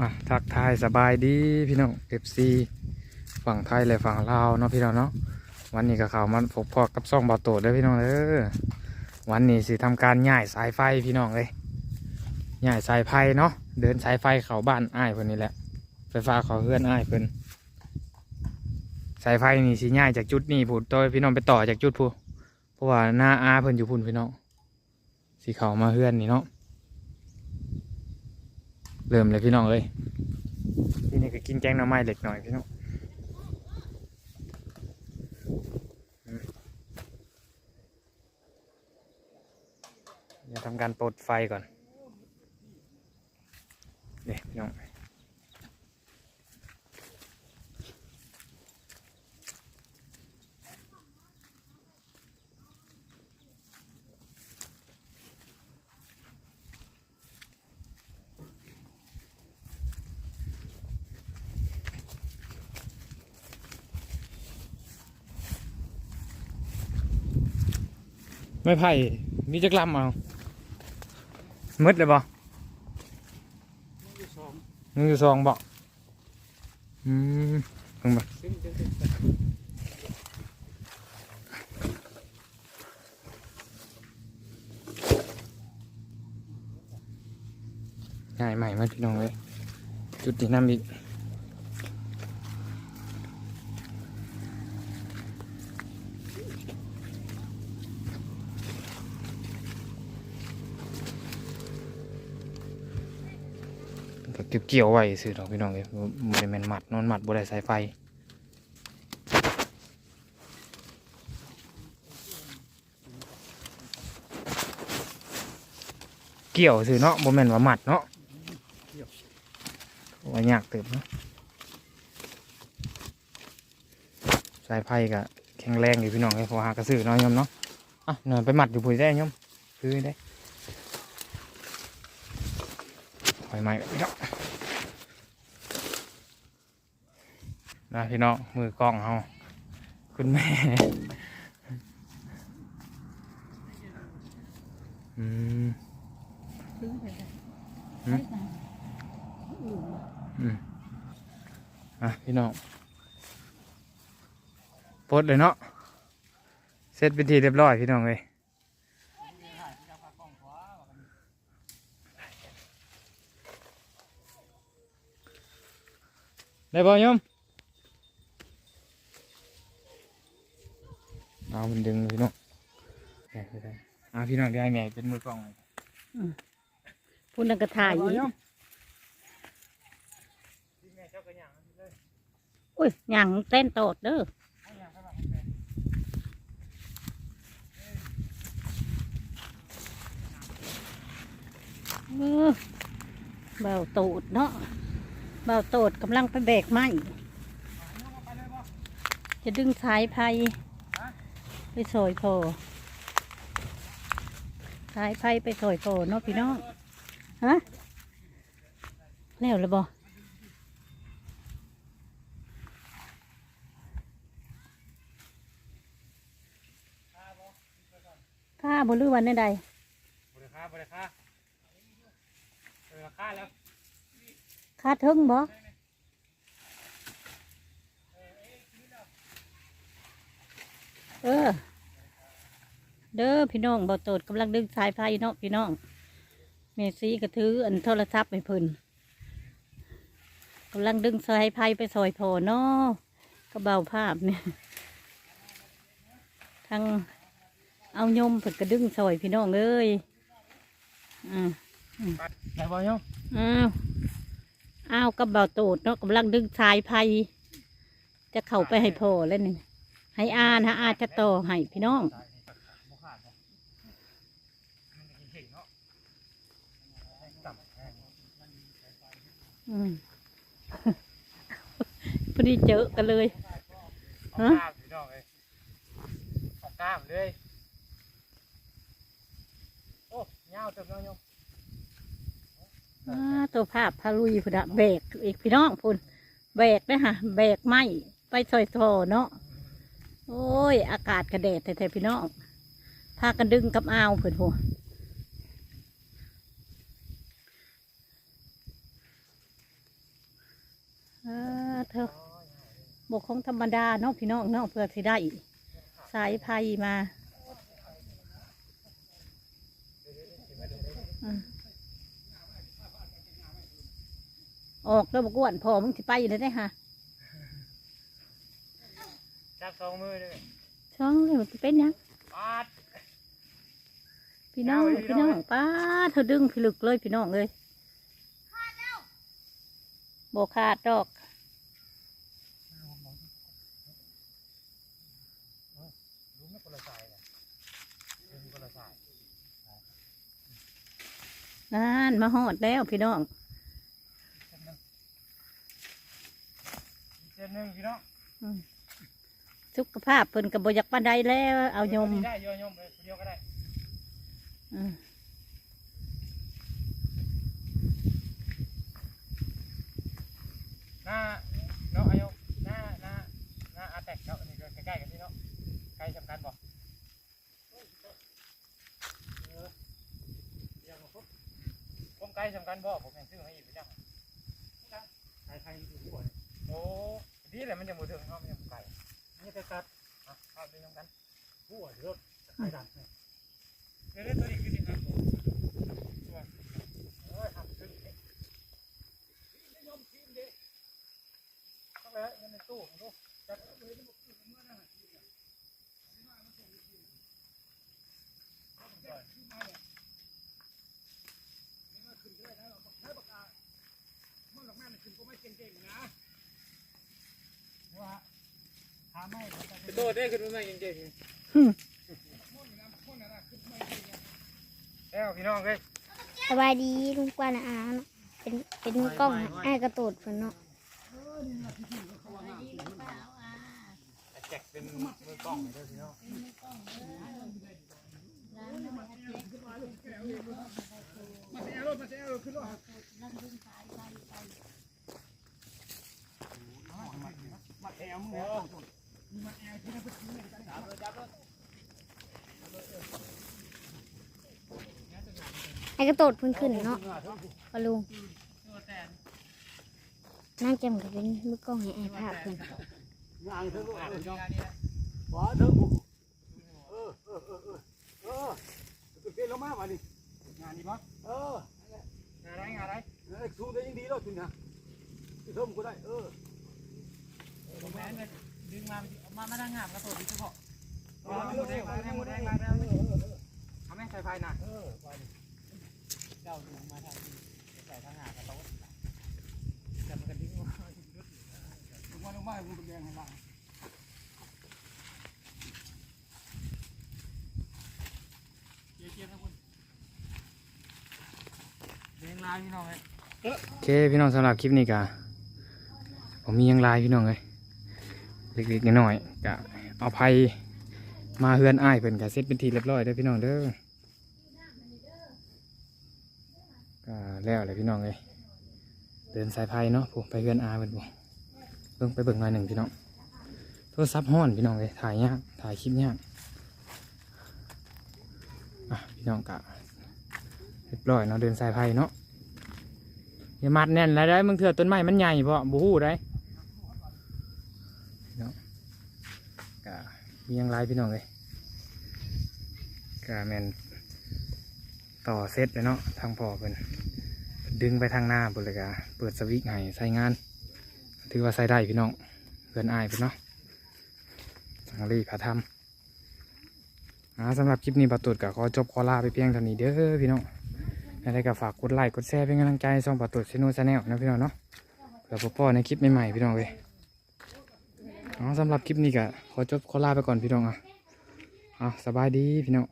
อะทักทายสบายดีพี่น้อง FC ฝั่งไทยและฝั่งลาวเนาะพี่น้องเนาะวันนี้ก็เขามาพบพอกับซ่องบาโตดเด้พี่น้องเด้อวันนี้สิทำการย้ายสายไฟพี่น้องเลยย้ายสายไฟเนาะเดินสายไฟเข้าบ้านอ้ายเพิ่นนี่แหละ ไฟฟ้าเขาเฮือนอ้ายเพิ่นสายไฟนี่สิย้ายจากจุดนี้พูดตัวพี่น้องไปต่อจากจุดพูเพราะว่าหน้าอาเพิ่นอยู่พุ่นพี่น้องสิเข้ามาเฮือนนี่เนาะ เริ่มเลยพี่น้องเอ้ยที่นี่ก็กินแกงหน่อไม้เล็กหน่อยพี่น้องอืมเดี๋ยวทำการปลดไฟก่อน ไม่ไผ่มีจักรลำเอามืดเลยบ่มึงอยู่ซองบ่อืมลงบ่ง่ายใหม่มาพี่น้องเลยจุดที่น้ำอีก เก็บเกี่ยวไว้สิเราะพี่น้องเลยบ่ได้แม่นหมัดนอนหมัดบ่ได้สายไฟเกี่ยวสิเนาะบ่แม่นว่าหมัดเนาะว่ายากเติบเนาะสายไฟก็แข็งแรงอยู่พี่น้องเลยพอหากระสือเนาะยมเนาะอะเนินไปหมัดอยู่พุ่นได้ยมซื้อได้ไฟไหม้พี่น้อง นะพี่น้องมือกล้องเฮาคุณแม่อืมอืมอะพี่น้องปดเลยเนาะเสร็จเป็นทีเรียบร้อยพี่น้องเลยได้บ่ยม เอา มันดึงพี่น้องแหม่ไม่ได้เอาพี่น้องได้แม่เป็นมือกล้องเลยพุ่นนังกระถ่ายเอาอีกยมพี่แม่เจ้าก็ย่างเลยอุ้ยหยังเต้นโตดเด้อเอาย่างไปบ้างแม่เออเบาโตดเนาะเบาโตดกำลังไปแบกไม้จะดึงสายไฟ ไปซอยโพอสายไฟไปซอยโพอเนาะพี่น้อง ฮะ แล้วเลยบ่ข้าบหรือวันใดบริค่าบริค่าบริค่าแล้วค่าทึงบ่ เออ เด้อพี่น้องบ่โตดกำลังดึงสายไฟเนาะพี่น้องเมซี่ก็ถืออันโทรศัพท์ไปเพิ่นกำลังดึงสายไฟไปซอยพอเนาะก็เบาภาพเนี่ยทางเอายมเพิ่นก็ดึงซอยพี่น้องเอ้ยอ่าได้บ่ยมอ้าวอ้าวกับเบาโตดเนาะกำลังดึงสายไฟจะเข้าไปให้พ่อแล้วนี่ ให้อานะอาจะต่อให้พี่น้องอืมพอดีเจอกันเลยเฮะกล้ามเลยเอากล้ามเลยโอ้ยาวเต็มแล้วยมตัวภาพพาลุยพุ่นอะแบกอีกพี่น้องพุ่นแบกนะฮะแบกไม้ไปซอยโทเนาะ โอ้ย อากาศกระเดดแต่พี่น้องพากันดึงกับอ้าวเผื่อหัวเธอบกของธรรมดาเนอะพี่น้องเนอะเพื่อที่ได้อีก สายพายมาออกแล้วบอกอ้วนพอมึงสิไปเลยได้ฮะ จับสองมือเลยช่องเลยมันสิเป็นหยังปาด พี่น้องเอาไว้พี่พี่น้น้อองงป้าเธอดึงพี่ลึกเลยพี่น้องเลยโบขาดดอกลุงไม่คนละสายเลยลุงคนละสายนั่นมาหอดแล้วพี่น้องอีกเส้นหนึ่งพี่น้อง สุขภาพเพิ่นกับบอยากปานใดแล้ว เอายมได้โยนยมเลยคนเดียวก็ได้อืมหน้าเนาะอายุหน้าหน้าหน้าอาแตกเนาะอันนี้ก็ใกล้ๆกันที่เนาะใกล้สำคัญบ่เออเดี๋ยวมาปุ๊บผมใกล้สำคัญบ่ผมยังซื้อมาอีกไปจังใครใครอยู่หัวโอ้ดีแหละมันยังบ่ถึงเนาะมันยังบ่ไกลนี่ จะตัดอะเอาไปนำกันหัวรถใครดันเดี๋ยวตัวนี้คือสิครับตัวเอ้ยหักขึ้นนี่ไม่ยอมทีมเด้ต้องเลยเงินในตู้ของลูกจัดเลยที่บอกเมื่ โตได้ขึ้นมาเก่งๆหึแล้วพี่น้องเลยสบายดีลุงกวางอาเนาะเป็นเป็นมือกล้องไอ้ายกระโตดเพิ่นเนาะแจกเป็นมือกล้องเลยพี่น้องมาแอมมือ ไอ้กระโตดพิ่นขึ้นเนาะพอลุงนั่งจำกับเป็นมือกล้องให้ไอ้ภาพเพิ่นงานเถอะลูกเอ้ยขวาเถอะลูกเออเออเออเออเออตื่นเต้นแล้วมากมาดิงานนี้ปะเอองานอะไรงานอะไรเออสู้ได้ยังดีแล้วจริงนะที่เพิ่มก็ได้เออผมแม่เนี่ยดึงมามามาดังงามกระโดดดีเฉพาะเอาหมดแดงมาแดงหมดแดงมาแล้วเอาแม่ใส่ไฟหน่ะ เออไปดิเจ้าดึงมาทางนี้ใส่ทางหากระโต๊ะจับมันกันทิ้งมาลงมาลงมาให้คุณแดงให้ล่างเกียวๆนะคุณเลี้ยงลายพี่น้องเลยโอเคพี่น้องสำหรับคลิปนี้กะผมมียังลายพี่น้องเลยเล็กๆน้อยๆกะเอาไผ่มาเฮือนอ้ายเพิ่นกะเสร็จเป็นทีเรียบร้อยเด้อพี่น้องเด้อก็ แล้วเลยพี่น้องเลยเดินสายไผ่เนาะผมไปเฮือนอาเพิ่นบ่เบิ่งไปเบิ่งหน่อยหนึ่งพี่น้องโทรศัพท์ห้อนพี่น้องเลยถ่ายยากถ่ายคลิปยากอะพี่น้องกะเรียบร้อยเนาะเดินสายไผ่เนาะอย่ามัดแน่นแล้วได้มึงเถื่อต้นไม้มันใหญ่เพราะบูฮู้ได้พี่น้องกะมียังไรพี่น้องเลยกะแมนต่อเซตเลยเนาะทางพอเพิ่น ดึงไปทางหน้าเพิ่นเลยกะเปิดสวิตช์ให้ใส่งาน ถือว่าใส่ได้พี่น้องเพื่อนอายพิ่นเนาะสังรีพาทำอ่าสำหรับคลิปนี้ประตูดกะขอจบขอลาไปเพียงเท่านี้เด้อพี่น้องอะไรก็ฝากกดไลค์กดแชร์เป็นกำลังใจให้ช่องประตูชนูชาแนลนะพี่น้องเนาะเผื่อพ่อในคลิปใหม่ๆพี่น้องเลยอ๋อสำหรับคลิปนี้ก็ขอจบขอลาไปก่อนพี่น้องอะอ๋อสบายดีพี่น้อง